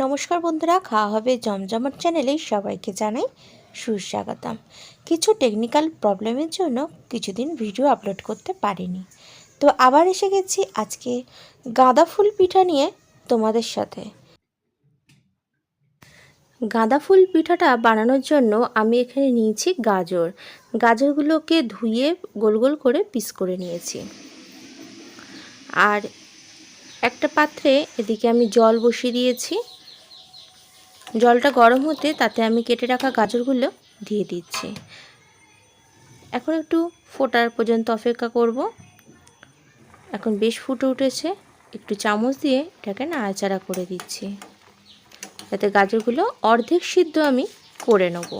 নমস্কার বন্ধুরা, খাওয়া হবে জমজমাট চ্যানেলে সবাইকে জানাই সুস্বাগতম। কিছু টেকনিক্যাল প্রবলেমের জন্য কিছুদিন ভিডিও আপলোড করতে পারিনি। তো আবার এসে গেছি আজকে গাঁদা ফুল পিঠা নিয়ে তোমাদের সাথে। গাঁদা ফুল পিঠাটা বানানোর জন্য আমি এখানে নিয়েছি গাজর। গাজরগুলোকে ধুয়ে গোল গোল করে পিস করে নিয়েছি। আর একটা পাত্রে এদিকে আমি জল বসিয়ে দিয়েছি। জলটা গরম হতে তাতে আমি কেটে রাখা গাজরগুলো দিয়ে দিচ্ছি। এখন একটু ফোটার পর্যন্ত অপেক্ষা করব। এখন বেশ ফুটে উঠেছে। একটু চামচ দিয়ে এটাকে নাড়াচাড়া করে দিচ্ছি। যাতে গাজরগুলো অর্ধেক সিদ্ধ আমি করে নেব।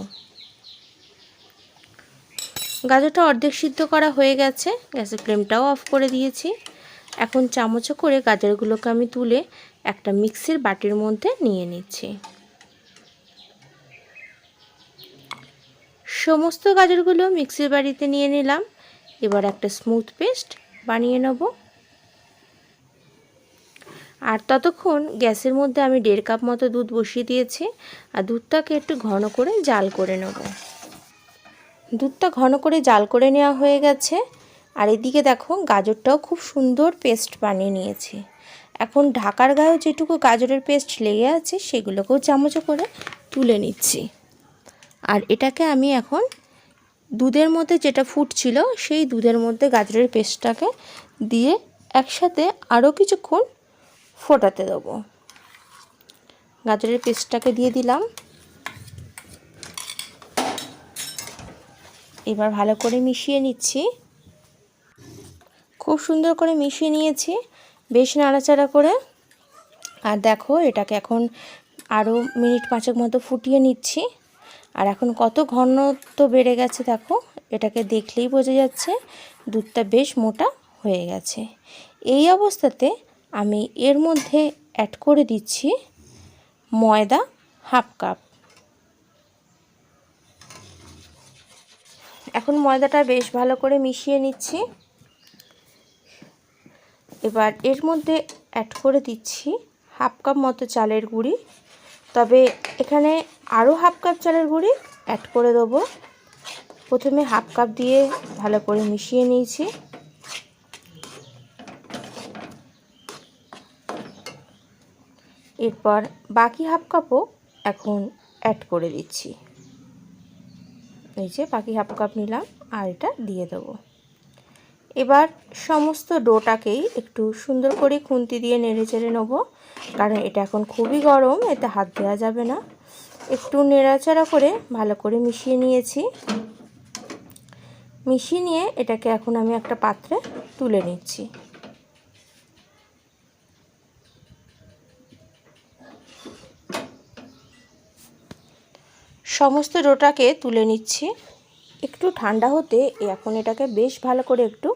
গাজরটা অর্ধেক সিদ্ধ করা হয়ে গেছে। গ্যাসের ফ্লেমটাও অফ করে দিয়েছি। এখন চামচে করে গাজরগুলোকে আমি তুলে একটা মিক্সির বাটির মধ্যে নিয়ে নিচ্ছি। সমস্ত গাজরগুলো মিক্সির বাড়িতে নিয়ে নিলাম। এবার একটা স্মুথ পেস্ট বানিয়ে নেব। আর ততক্ষণ গ্যাসের মধ্যে আমি দেড় কাপ মতো দুধ বসিয়ে দিয়েছি। আর দুধটাকে একটু ঘন করে জাল করে নেব। দুধটা ঘন করে জাল করে নেওয়া হয়ে গেছে। আর এদিকে দেখো, গাজরটাও খুব সুন্দর পেস্ট বানিয়ে নিয়েছি। এখন ঢাকার গায়েও যেটুকু গাজরের পেস্ট লেগে আছে, সেগুলোকেও চামচে করে তুলে নিচ্ছি। আর এটাকে আমি এখন দুধের মধ্যে যেটা ফুটছিল সেই দুধের মধ্যে গাজরের পেস্টটাকে দিয়ে একসাথে আরও কিছুক্ষণ ফোটাতে দেবো। গাজরের পেস্টটাকে দিয়ে দিলাম। এবার ভালো করে মিশিয়ে নিচ্ছি। খুব সুন্দর করে মিশিয়ে নিয়েছি, বেশ নাড়াচাড়া করে। আর দেখো এটাকে এখন আরও মিনিট পাঁচেক মতো ফুটিয়ে নিচ্ছি। আর এখন কত ঘনত্ব বেড়ে গেছে দেখো, এটাকে দেখলেই বোঝা যাচ্ছে দুধটা বেশ মোটা হয়ে গেছে। এই অবস্থাতে আমি এর মধ্যে অ্যাড করে দিচ্ছি ময়দা হাফ কাপ। এখন ময়দাটা বেশ ভালো করে মিশিয়ে নিচ্ছি। এবার এর মধ্যে অ্যাড করে দিচ্ছি হাফ কাপ মতো চালের গুঁড়ি। তবে এখানে আরও হাফ কাপ চালের গুঁড়ি অ্যাড করে দেবো। প্রথমে হাফ কাপ দিয়ে ভালো করে মিশিয়ে নিয়েছি। এরপর বাকি হাফ কাপও এখন অ্যাড করে দিচ্ছি। এই যে বাকি হাফ কাপ নিলাম আর এটা দিয়ে দেবো। এবার সমস্ত ডোটাকেই একটু সুন্দর করে খুন্তি দিয়ে নেড়ে চেড়ে নেব। কারণ এটা এখন খুবই গরম, এতে হাত দেওয়া যাবে না। একটু নেড়াচাড়া করে ভালো করে মিশিয়ে নিয়েছি। মিশিয়ে নিয়ে এটাকে এখন আমি একটা পাত্রে তুলে নিচ্ছি। সমস্ত ডোটাকে তুলে নিচ্ছি। একটু ঠান্ডা হতে এখন এটাকে বেশ ভালো করে একটু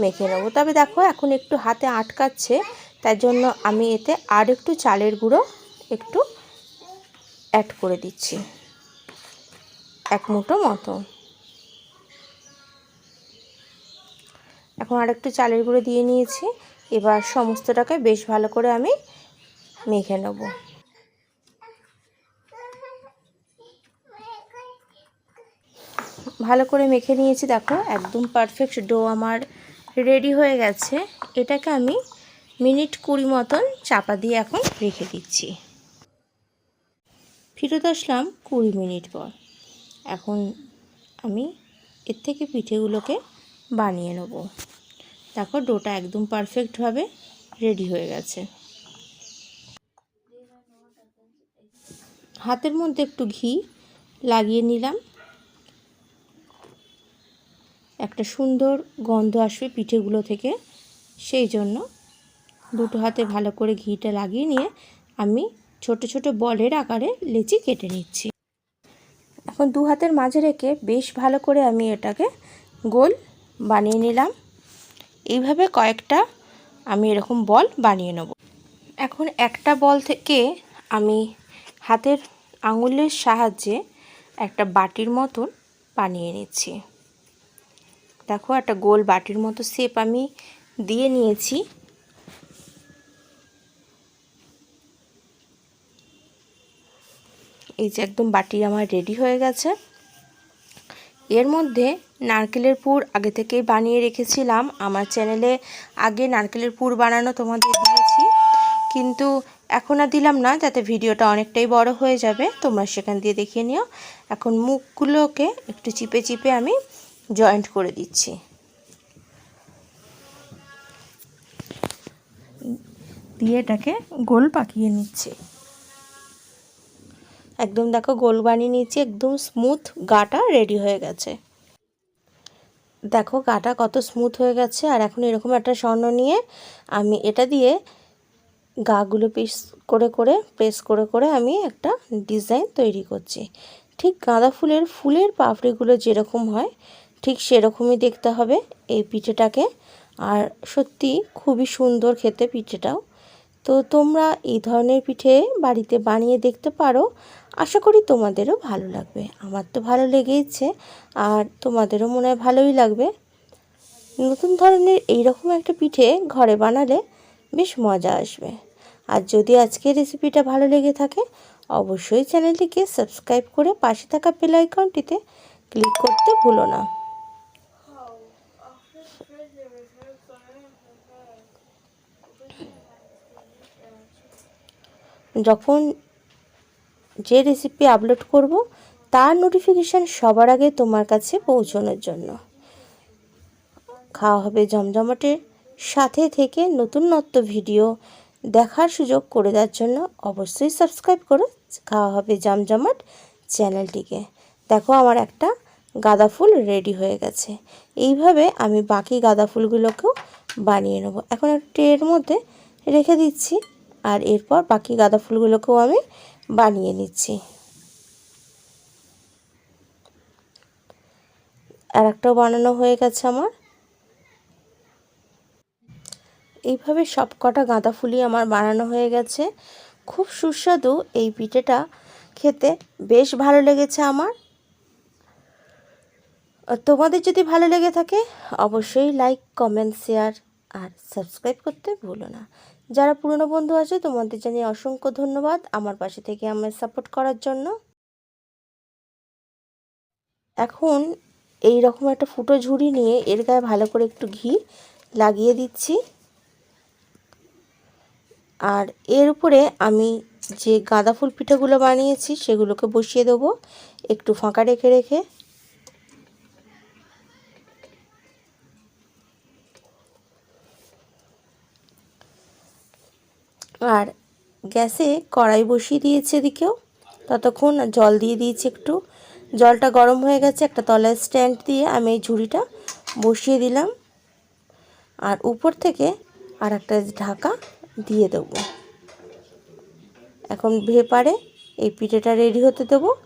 মেখে নেব। তবে দেখো, এখন একটু হাতে আটকাচ্ছে তাই জন্য আমি এতে আর একটু চালের গুঁড়ো একটু অ্যাড করে দিচ্ছি। এক মুঠো মতো। এখন আর একটু চালের গুঁড়ো দিয়ে নিয়েছি, এবার সমস্তটাকে বেশ ভালো করে আমি মেখে নেব। ভালো করে মেখে নিয়েছি, দেখো, একদম পারফেক্ট ডো আমার রেডি হয়ে গেছে। এটাকে আমি মিনিট কুড়ি মতন চাপা দিয়ে এখন রেখে দিচ্ছি। ফিরত আসলাম কুড়ি মিনিট পর। এখন আমি এর থেকে পিঠেগুলোকে বানিয়ে নেব। দেখো ডোটা একদম পারফেক্টভাবে রেডি হয়ে গেছে। হাতের মধ্যে একটু ঘি লাগিয়ে নিলাম। একটা সুন্দর গন্ধ আসবে পিঠেগুলো থেকে। সেই জন্য দুটো হাতে ভালো করে ঘিটা লাগিয়ে নিয়ে আমি ছোট ছোট বলের আকারে লেচি কেটে নিচ্ছি। এখন দু হাতের মাঝে রেখে বেশ ভালো করে আমি এটাকে গোল বানিয়ে নিলাম। এইভাবে কয়েকটা আমি এরকম বল বানিয়ে নেব। এখন একটা বল থেকে আমি হাতের আঙুলের সাহায্যে একটা বাটির মতন বানিয়ে নিচ্ছি। দেখো, একটা গোল বাটির মতো শেপ আমি দিয়ে নিয়েছি। এই যে একদম বাটি আমার রেডি হয়ে গেছে। এর মধ্যে নারকেলের পুর আগে থেকেই বানিয়ে রেখেছিলাম। আমার চ্যানেলে আগে নারকেলের পুর বানানো তোমাদের দিয়েছি। কিন্তু এখন আর দিলাম না, যাতে ভিডিওটা অনেকটাই বড় হয়ে যাবে। তোমরা সেখান দিয়ে দেখিয়ে নিও। এখন মুখগুলোকে একটু চিপে চিপে আমি জয়েন্ট করে দিচ্ছি। দিয়ে এটাকে গোল পাকিয়ে নিচ্ছি। একদম দেখো গোল বানিয়ে নিচ্ছি একদম স্মুথ গাটা রেডি হয়ে গেছে। দেখো গাটা কত স্মুথ হয়ে গেছে আর এখন এরকম একটা স্বর্ণ নিয়ে আমি এটা দিয়ে গাগুলো পিস করে করে প্রেস করে করে আমি একটা ডিজাইন তৈরি করছি। ঠিক গাঁদা ফুলের ফুলের পাপড়িগুলো যেরকম হয় ঠিক সেরকমই দেখতে হবে এই পিঠেটাকে। আর সত্যি খুবই সুন্দর খেতে পিঠেটাও। তো তোমরা এই ধরনের পিঠে বাড়িতে বানিয়ে দেখতে পারো। আশা করি তোমাদেরও ভালো লাগবে। আমার তো ভালো লেগেইছে আর তোমাদেরও মনে হয় ভালোই লাগবে। নতুন ধরনের এইরকম একটা পিঠে ঘরে বানালে বেশ মজা আসবে। আর যদি আজকের রেসিপিটা ভালো লেগে থাকে, অবশ্যই চ্যানেলটিকে সাবস্ক্রাইব করে পাশে থাকা বেল আইকনটিতে ক্লিক করতে ভুলো না। যখন যে রেসিপি আপলোড করব, তার নোটিফিকেশান সবার আগে তোমার কাছে পৌঁছানোর জন্য। খাওয়া হবে জমজমাটের সাথে থেকে নতুন নত্ব ভিডিও দেখার সুযোগ করে দেওয়ার জন্য অবশ্যই সাবস্ক্রাইব করো। খাওয়া হবে জমজমাট চ্যানেলটিকে দেখো আমার একটা গাঁদা ফুল রেডি হয়ে গেছে। এইভাবে আমি বাকি গাঁদা ফুলগুলোকেও বানিয়ে নেব। এখন একটা ট্রের মধ্যে রেখে দিচ্ছি। আর এরপর বাকি গাঁদা ফুলগুলোকেও আমি বানিয়ে নিচ্ছি। আর একটাও বানানো হয়ে গেছে আমার। এইভাবে সব কটা গাঁদা ফুলই আমার বানানো হয়ে গেছে। খুব সুস্বাদু এই পিঠেটা। খেতে বেশ ভালো লেগেছে আমার। তোমাদের যদি ভালো লেগে থাকে, অবশ্যই লাইক কমেন্ট শেয়ার আর সাবস্ক্রাইব করতে ভুলো না। যারা পুরনো বন্ধু আছে, তোমাদের জানিয়ে অসংখ্য ধন্যবাদ আমার পাশে থেকে আমার সাপোর্ট করার জন্য। এখন এই রকম একটা ফুটো ঝুড়ি নিয়ে এর গায়ে ভালো করে একটু ঘি লাগিয়ে দিচ্ছি। আর এর উপরে আমি যে গাঁদা ফুল পিঠাগুলো বানিয়েছি, সেগুলোকে বসিয়ে দেবো। একটু ফাঁকা রেখে রেখে আর গ্যাসে কড়াই বসিয়ে দিয়েছে এদিকেও। ততক্ষণ জল দিয়ে দিয়েছি একটু। জলটা গরম হয়ে গেছে, একটা তলায় স্ট্যান্ড দিয়ে আমি এই ঝুড়িটা বসিয়ে দিলাম। আর উপর থেকে আর একটা ঢাকা দিয়ে দেবো। এখন ভেপারে এই পিঠেটা রেডি হতে দেবো।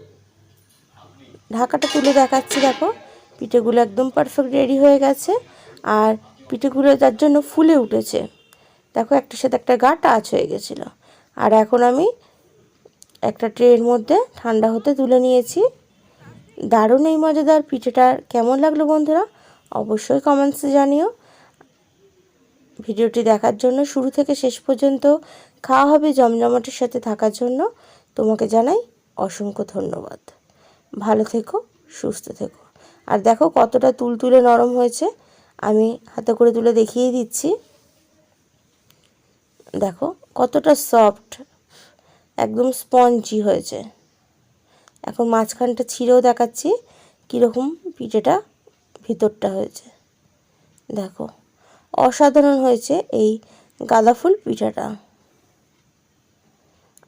ঢাকাটা তুলে দেখাচ্ছি, দেখো। পিঠেগুলো একদম পারফেক্ট রেডি হয়ে গেছে। আর পিঠেগুলো যার জন্য ফুলে উঠেছে। দেখো, একটার সাথে একটা গা টাচ হয়ে গেছিল। আর এখন আমি একটা ট্রের মধ্যে ঠান্ডা হতে তুলে নিয়েছি। দারুণ এই মজাদার পিঠেটা। কেমন লাগল বন্ধুরা? অবশ্যই কমেন্টসে জানিও। ভিডিওটি দেখার জন্য শুরু থেকে শেষ পর্যন্ত খাওয়া হবে জমজমাটের সাথে থাকার জন্য। তোমাকে জানাই অসংখ্য ধন্যবাদ। ভালো থেকো, সুস্থ থেকো। আর দেখো কতটা তুলতুলে নরম হয়েছে। আমি হাতে করে তুলে দেখিয়ে দিচ্ছি। দেখো, কতটা সফট একদম স্পঞ্জি হয়েছে। এখন মাঝখানটা ছিঁড়েও দেখাচ্ছি কীরকম পিঠেটা ভিতরটা হয়েছে। দেখো, অসাধারণ হয়েছে এই গাঁদা ফুল পিঠাটা।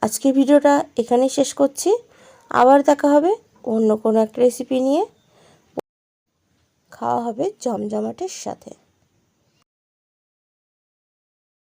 আজকে ভিডিওটা এখানেই শেষ করছি। আবার দেখা হবে অন্য কোনো একটা রেসিপি নিয়ে। খাওয়া হবে জমজমাটের সাথে।